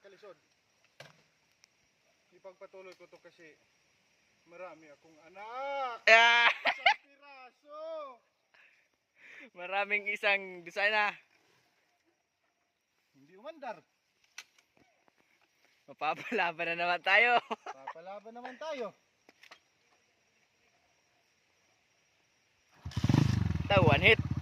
kalisod. Ipagpatuloy ko to kasi marami akong anak. Ah, Isang piraso. maraming isang dosana. Hindi umandar. Mapapalaban na naman tayo. Papalaban naman tayo. Ito, one hit.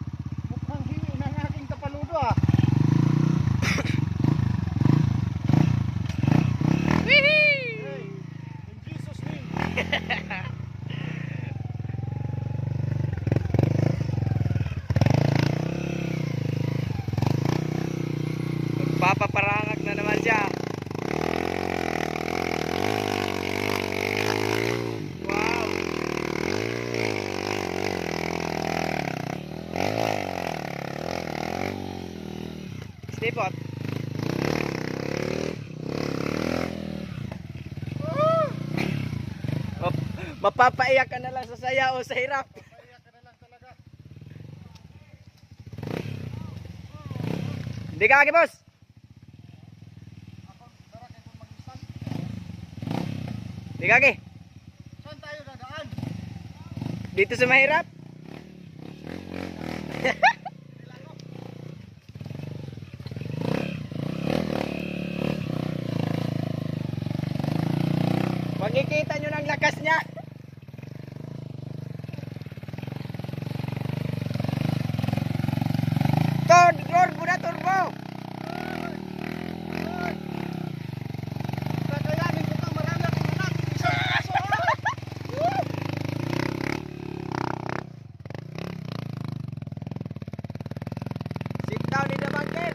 Magpapaparangak na naman siya. Wow. Stipot. Map- Mapapaiyak ka na lang sa saya o sa hirap. Papayak ka na lang talaga. Hindi ka agi, boss. Ako, tara kayo kung mag-istan. Hindi ka agi. Saan tayo dadaan? Dito sa mahirap. Makikita nyo ng lakas niya. Turbo, turbo na turbo. Kakayanin ko kang marami akong anak. Isang piraso ah. Sit down in the bucket.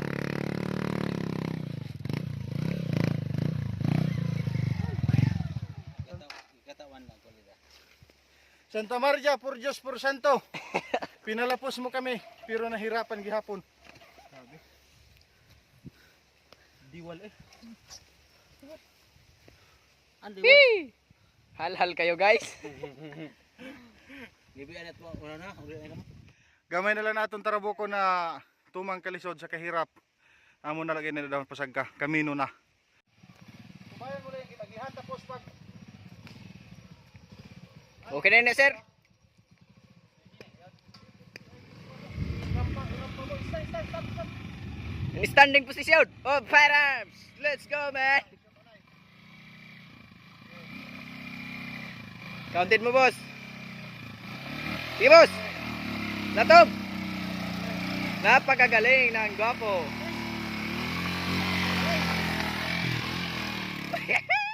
Santa Maria, por Diyos, por Santo. Pinalapos mo kami, pero nahirapan gihapon. Sabi. Diwal eh. Hee! Hal-hal kayo guys. Gamay na lang naton taraboko na tumang kalisod sa kahirap. Amo na lagi na daw pasagka. Kamino na. Kumayan mo lang kita gihan tapos pag Okay na yun, sir. In standing position. Oh, firearms. Let's go, man. Counted mo, boss. Sige, boss. Latob. Napakagaling ng gwapo. Yeah.